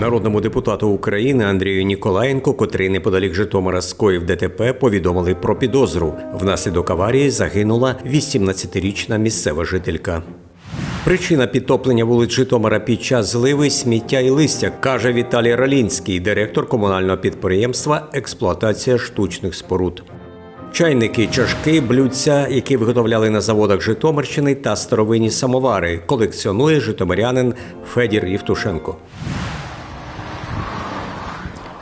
Народному депутату України Андрію Ніколаєнку, котрий неподалік Житомира скоїв ДТП, повідомили про підозру. Внаслідок аварії загинула 18-річна місцева жителька. Причина підтоплення вулиць Житомира під час зливи сміття і листя, каже Віталій Ралінський, директор комунального підприємства Експлуатація штучних споруд. Чайники, чашки, блюдця, які виготовляли на заводах Житомирщини та старовинні самовари, колекціонує житомирянин Федір Євтушенко.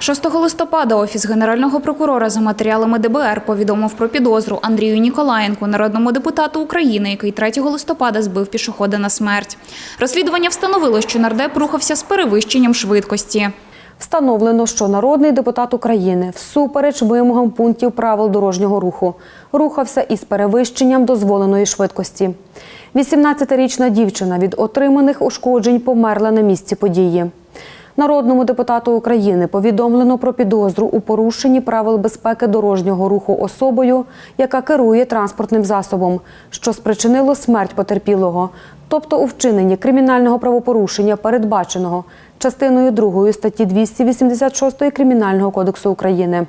6 листопада Офіс Генерального прокурора за матеріалами ДБР повідомив про підозру Андрію Ніколаєнку, народному депутату України, який 3 листопада збив пішохода на смерть. Розслідування встановило, що нардеп рухався з перевищенням швидкості. Встановлено, що народний депутат України всупереч вимогам пунктів правил дорожнього руху рухався із перевищенням дозволеної швидкості. 18-річна дівчина від отриманих ушкоджень померла на місці події. Народному депутату України повідомлено про підозру у порушенні правил безпеки дорожнього руху особою, яка керує транспортним засобом, що спричинило смерть потерпілого, тобто у вчиненні кримінального правопорушення, передбаченого частиною 2 статті 286 Кримінального кодексу України.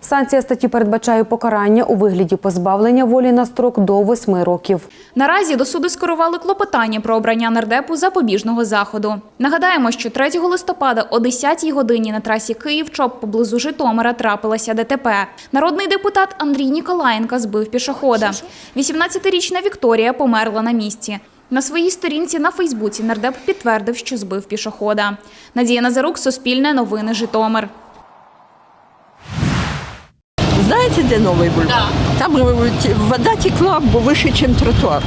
Санкція статті передбачає покарання у вигляді позбавлення волі на строк до 8 років. Наразі до суду скерували клопотання про обрання нардепу запобіжного заходу. Нагадаємо, що 3 листопада о 10-й годині на трасі Київ-Чоп поблизу Житомира трапилася ДТП. Народний депутат Андрій Ніколаєнка збив пішохода. 18-річна Вікторія померла на місці. На своїй сторінці на Фейсбуці нардеп підтвердив, що збив пішохода. Надія Назарук, Суспільне новини, Житомир. Знаєте, де новий бульвар? Там вода текла, бо вище, ніж тротуар.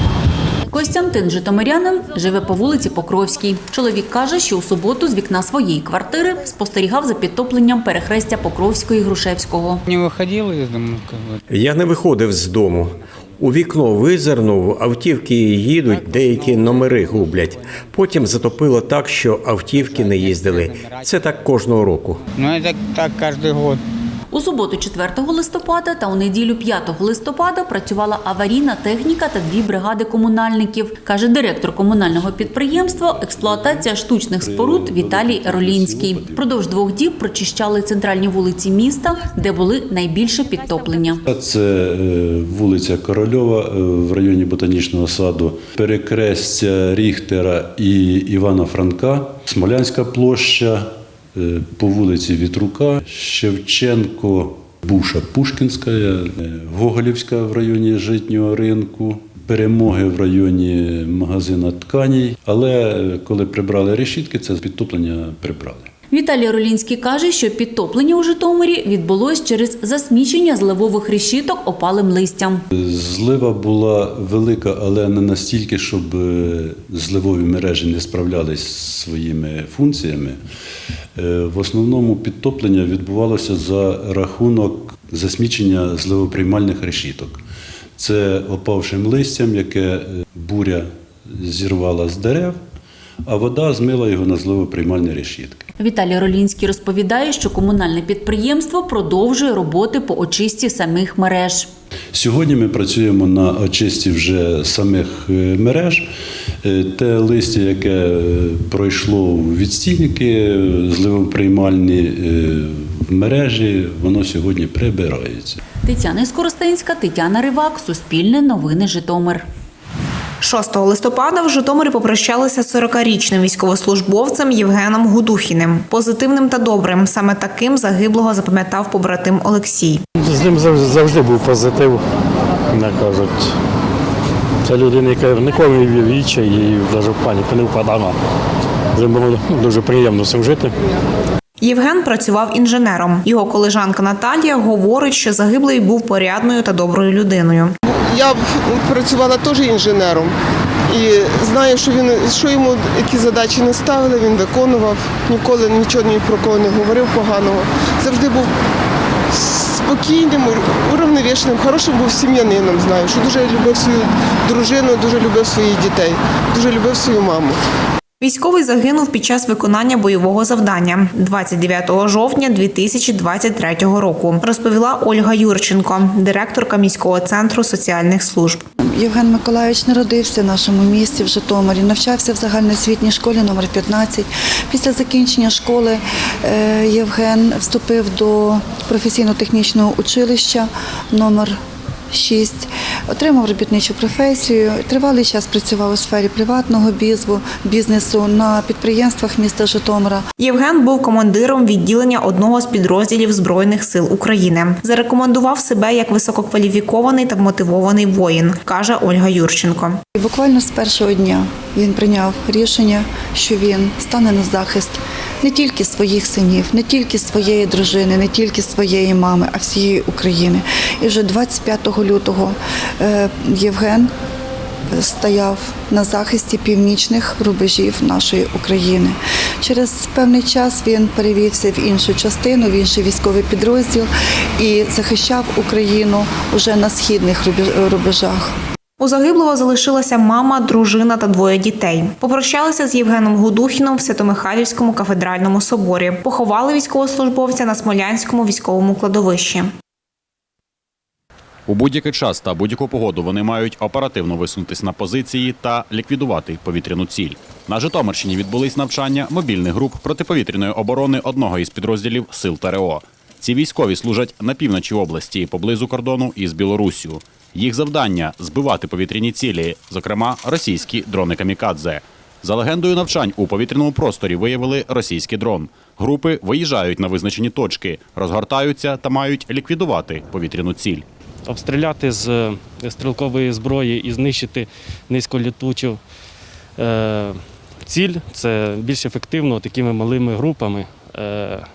Костянтин Житомирянин живе по вулиці Покровській. Чоловік каже, що у суботу з вікна своєї квартири спостерігав за підтопленням перехрестя Покровського і Грушевського. Не выходил из дома. Как бы. Я не виходив з дому. У вікно визирнув, автівки їдуть, деякі номери гублять. Потім затопило так, що автівки не їздили. Це так кожного року. Ну, так так кожен год. У суботу 4 листопада та у неділю 5 листопада працювала аварійна техніка та дві бригади комунальників, каже директор комунального підприємства експлуатація штучних споруд Віталій Ролінський. Впродовж двох діб прочищали центральні вулиці міста, де були найбільше підтоплення. Це е, вулиця Корольова е, в районі Ботанічного саду, перекрестя Ріхтера і Івана Франка, Смолянська площа по вулиці Вітрука, Шевченко, Буша Пушкінська, е, Гоголівська в районі Житнього ринку. Перемоги в районі магазина тканій, але е, коли прибрали решітки, це підтоплення прибрали. Віталій Ролінський каже, що підтоплення у Житомирі відбулось через засмічення зливових решіток опалим листям. Злива була велика, але не настільки, щоб е, зливові мережі не справлялись своїми функціями. Е, В основному підтоплення відбувалося за рахунок засмічення зливоприймальних решіток. Це опавшим листям, яке е, буря зірвала з дерев, а вода змила його на зливоприймальні решітки. Віталій Ролінський розповідає, що комунальне підприємство продовжує роботи по очисті самих мереж. Сьогодні ми працюємо на очисті вже самих е, мереж. Е, Те листя, яке е, пройшло відстійники, зливоприймальні мережі, воно сьогодні прибирається. Тетяна Скоростенська, Тетяна Ривак, Суспільне новини Житомир. 6 листопада в Житомирі попрощалися з 40-річним військовослужбовцем Євгеном Гудухіним. Позитивним та добрим. Саме таким загиблого запам'ятав побратим Олексій. З ним завжди, був позитив, кажуть. Це людина, яка ніколи не вів і навіть в паніку не впадала. Було дуже приємно з цим жити. Євген працював інженером. Його колежанка Наталія говорить, що загиблий був порядною та доброю людиною. Я працювала теж інженером і знаю, що він що йому які задачі не ставили, він виконував. Ніколи нічого ні про кого не говорив поганого. Завжди був спокійним, уравновішеним, хорошим був сім'янином. Знаю, що дуже любив свою дружину, дуже любив своїх дітей, дуже любив свою маму. Військовий загинув під час виконання бойового завдання 29 жовтня 2023 року, розповіла Ольга Юрченко, директорка міського центру соціальних служб. Євген Миколайович народився в нашому місті в Житомирі, навчався в загальноосвітній школі номер 15. Після закінчення школи е, Євген вступив до професійно-технічного училища номер 6, отримав робітничу професію. Тривалий час працював у сфері приватного бізву, бізнесу на підприємствах міста Житомира. Євген був командиром відділення одного з підрозділів Збройних сил України. Зарекомендував себе як висококваліфікований та вмотивований воїн, каже Ольга Юрченко. І буквально з першого дня він прийняв рішення, що він стане на захист не тільки своїх синів, не тільки своєї дружини, не тільки своєї мами, а всієї України. І вже 25 лютого е, Євген стояв на захисті північних рубежів нашої України. Через певний час він перевівся в іншу частину, в інший військовий підрозділ і захищав Україну уже на східних рубеж- рубежах. У загиблого залишилася мама, дружина та двоє дітей. Попрощалися з Євгеном Гудухіном в Святомихайлівському кафедральному соборі. Поховали військовослужбовця на Смолянському військовому кладовищі. У будь-який час та будь-яку погоду вони мають оперативно висунутись на позиції та ліквідувати повітряну ціль. На Житомирщині відбулись навчання мобільних груп протиповітряної оборони одного із підрозділів сил ТРО. Ці військові служать на півночі області поблизу кордону із Білоруссю. Їх завдання збивати повітряні цілі, зокрема російські дрони камікадзе. За легендою навчань у повітряному просторі виявили російський дрон. Групи виїжджають на визначені точки, розгортаються та мають ліквідувати повітряну ціль. Обстріляти з е, стрілкової зброї і знищити низьколітучу е, ціль це більш ефективно такими малими групами. Е,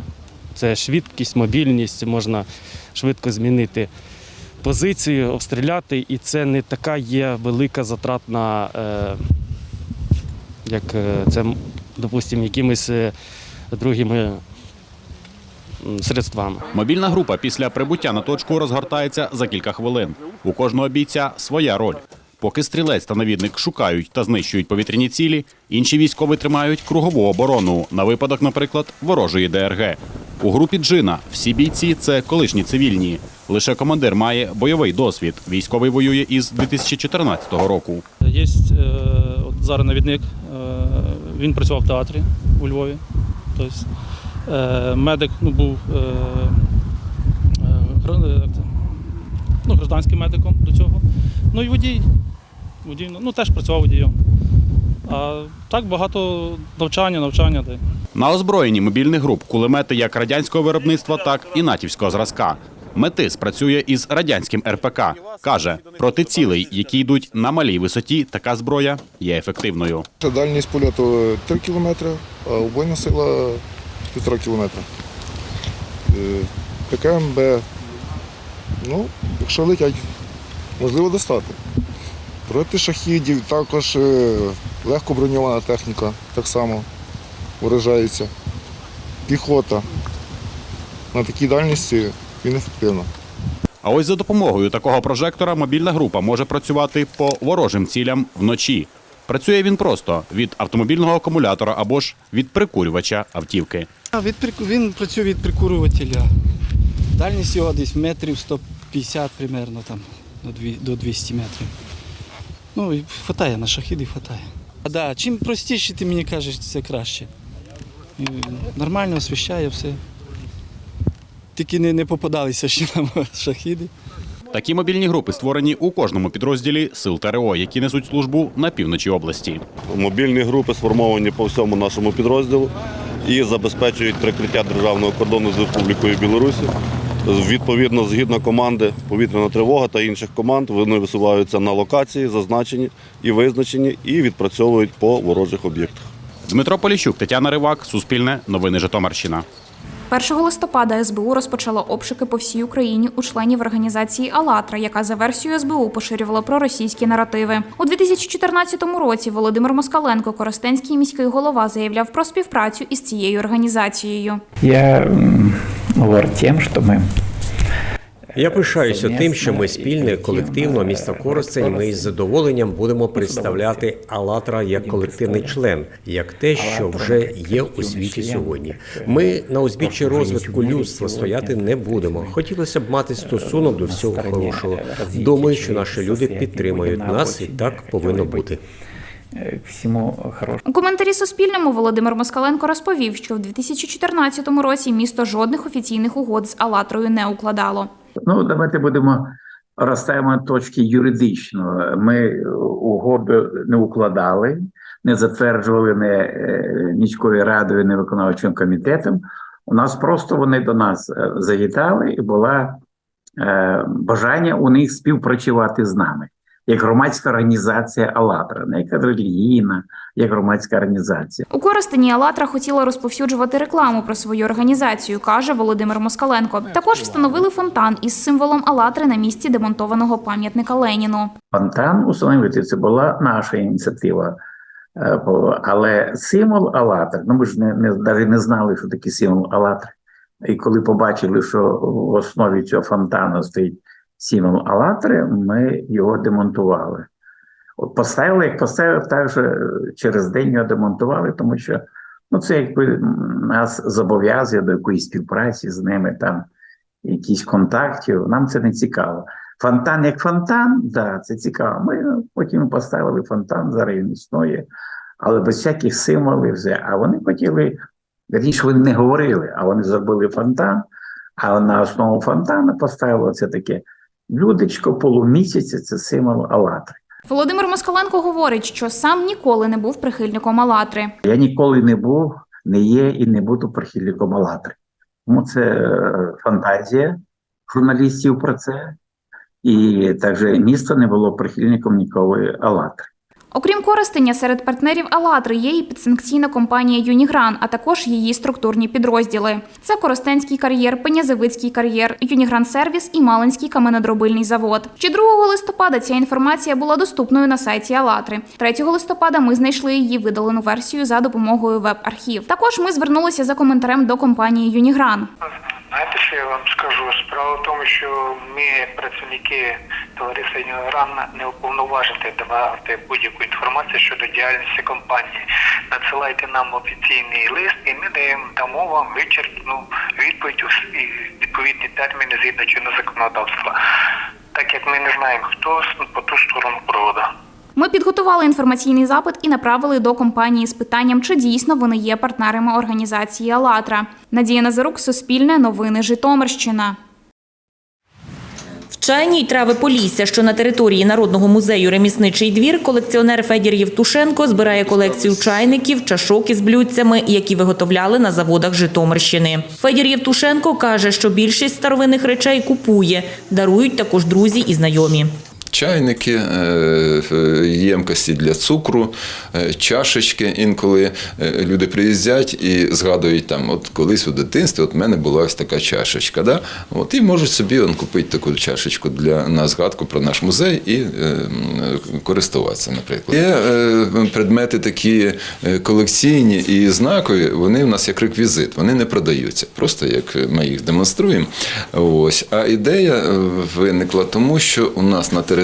це швидкість, мобільність, можна швидко змінити позицію, обстріляти, і це не така є велика затратна, е, як е, це, допустимо, якимись е, другими средствами. Мобільна група після прибуття на точку розгортається за кілька хвилин. У кожного бійця своя роль. Поки стрілець та навідник шукають та знищують повітряні цілі, інші військові тримають кругову оборону на випадок, наприклад, ворожої ДРГ. У групі Джина всі бійці це колишні цивільні. Лише командир має бойовий досвід. Військовий воює із 2014 року. Є е, от зараз навідник, е, він працював в театрі у Львові. Тобто, е, медик ну, був ну, гражданським медиком до цього. Ну і водій. водій ну, теж працював водієм. А так багато навчання, навчання. Де. На озброєнні мобільних груп кулемети як радянського виробництва, так і натівського зразка. Метис працює із радянським РПК. Каже, проти цілей, які йдуть на малій висоті, така зброя є ефективною. Дальність польоту 3 кілометри, а убойна сила 1,5 кілометра. Е, ПКМБ, ну, якщо летять, можливо достати. Проти шахідів також е, легко броньована техніка так само виражається. Піхота. На такій дальності він ефективна. А ось за допомогою такого прожектора мобільна група може працювати по ворожим цілям вночі. Працює він просто від автомобільного акумулятора або ж від прикурювача автівки. Від, він працює від прикурювателя. Дальність його десь метрів 150 примерно там, до до 200 метрів. Ну, і хватає на шахіди, хватає. А да, чим простіше, ти мені кажеш, це краще. І нормально освіщає все. Тільки не, не попадалися ще нам шахіди. Такі мобільні групи створені у кожному підрозділі сил ТРО, які несуть службу на півночі області. Мобільні групи сформовані по всьому нашому підрозділу і забезпечують прикриття державного кордону з Республікою Білорусь. Відповідно, згідно команди повітряна тривога та інших команд, вони висуваються на локації, зазначені і визначені, і відпрацьовують по ворожих об'єктах. Дмитро Поліщук, Тетяна Ривак, Суспільне, Новини Житомирщина. 1 листопада СБУ розпочало обшуки по всій Україні у членів організації «АЛЛАТРА», яка за версією СБУ поширювала проросійські наративи. У 2014 році Володимир Москаленко, Коростенський міський голова, заявляв про співпрацю із цією організацією. Я говорю тим, що мы Я пишаюся тим, що ми спільне, колективно, місто Коростень. Ми із задоволенням будемо представляти «АЛЛАТРА» як колективний член, як те, що вже є у світі сьогодні. Ми на узбіччі розвитку людства стояти не будемо. Хотілося б мати стосунок до всього хорошого. Думаю, що наші люди підтримують нас, і так повинно бути. Всьому хорошого. У коментарі Суспільному Володимир Москаленко розповів, що в 2014 році місто жодних офіційних угод з «АЛЛАТРою» не укладало. Ну, давайте будемо розставимо точки юридично. Ми угоду не укладали, не затверджували не е, міською радою, не виконавчим комітетом. У нас просто вони до нас е, завітали, і була е, бажання у них співпрацювати з нами. Як громадська організація «АЛЛАТРА», не як релігійна, як громадська організація. У Коростені «АЛЛАТРА» хотіла розповсюджувати рекламу про свою організацію, каже Володимир Москаленко. Також встановили фонтан із символом «АЛЛАТРи» на місці демонтованого пам'ятника Леніну. Фонтан установити це була наша ініціатива. Е, Але символ «АЛЛАТР», ну ми ж не, не, навіть не знали, що таке символ «АЛЛАТР». І коли побачили, що в основі цього фонтану стоїть символ «АЛЛАТРи», ми його демонтували. От поставили, як поставив, так же через день його демонтували, тому що ну, це якби нас зобов'язує до якоїсь співпраці з ними, там якісь контактів. Нам це не цікаво. Фонтан як фонтан, да, це цікаво. Ми потім поставили фонтан, зараз він існує, але без всяких символів. Вже. А вони хотіли, вірніше, вони не говорили, а вони зробили фонтан, а на основу фонтану поставили це таке блюдечко полумісяця, це символ Алатри. Володимир Москаленко говорить, що сам ніколи не був прихильником Алатри. Я ніколи не був, не є і не буду прихильником Алатри. Тому це е, фантазія журналістів про це. І також місто не було прихильником ніколи «АЛЛАТРи». Окрім Коростеня, серед партнерів «АЛЛАТРи» є і підсанкційна компанія «Юнігран», а також її структурні підрозділи. Це Коростенський кар'єр, Пенязевицький кар'єр, «Юнігран Сервіс» і Малинський каменодробильний завод. Ще 2 листопада ця інформація була доступною на сайті «АЛЛАТРи». 3 листопада ми знайшли її видалену версію за допомогою веб-архів. Також ми звернулися за коментарем до компанії «Юнігран». Знаєте, що я вам скажу? Справа в тому, що ми, працівники товариства «Юнігран», не уповноважені давати будь-яку інформацію щодо діяльності компанії. Надсилайте нам офіційний лист, і ми даємо дамо вам вичерпну відповідь у відповідні терміни згідно чинного законодавства. Так як ми не знаємо, хто по ту сторону проводу. Ми підготували інформаційний запит і направили до компанії з питанням, чи дійсно вони є партнерами організації «АЛЛАТРА». Надія Назарук, Суспільне, Новини Житомирщина. В й трави Полісся, що на території Народного музею Ремісничий двір, колекціонер Федір Євтушенко збирає колекцію чайників, чашок із блюдцями, які виготовляли на заводах Житомирщини. Федір Євтушенко каже, що більшість старовинних речей купує, дарують також друзі і знайомі. Чайники, е, е, ємкості для цукру, е, чашечки. Інколи люди приїздять і згадують там, от колись у дитинстві, от в мене була ось така чашечка. Да? От, і можуть собі он, купити таку чашечку для на згадку про наш музей і користуватися, наприклад. Є предмети такі колекційні і знакові, вони в нас як реквізит, вони не продаються, просто як ми їх демонструємо. Ось. А ідея виникла тому, що у нас на території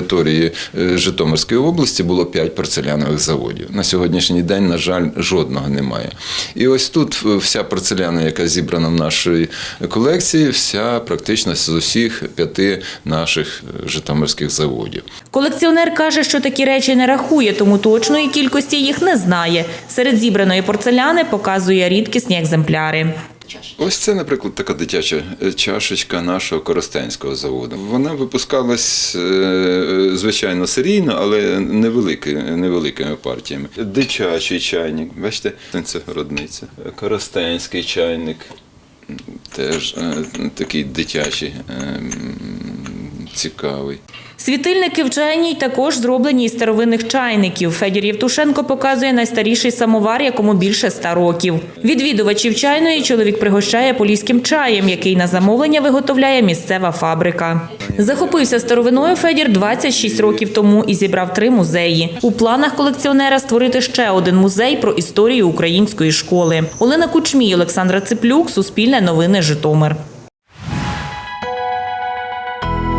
е, Житомирської області було 5 порцелянових заводів. На сьогоднішній день, на жаль, жодного немає. І ось тут е, вся порцеляна, яка зібрана в нашій колекції, вся практично з усіх п'яти наших е, житомирських заводів. Колекціонер каже, що такі речі не рахує, тому точної кількості їх не знає. Серед зібраної порцеляни показує рідкісні екземпляри. Ось це, наприклад, така дитяча е, чашечка нашого Коростенського заводу. Вона випускалась, е, звичайно, серійно, але невелики, невеликими партіями. Дитячий чайник, бачите, це родниця. Коростенський чайник, теж е, такий дитячий, е, цікавий. Світильники в чайній також зроблені із старовинних чайників. Федір Євтушенко показує найстаріший самовар, якому більше ста років. Відвідувачів чайної чоловік пригощає поліським чаєм, який на замовлення виготовляє місцева фабрика. Захопився старовиною Федір 26 років тому і зібрав три музеї. У планах колекціонера створити ще один музей про історію української школи. Олена Кучмій, Олександра Циплюк, Суспільне новини, Житомир.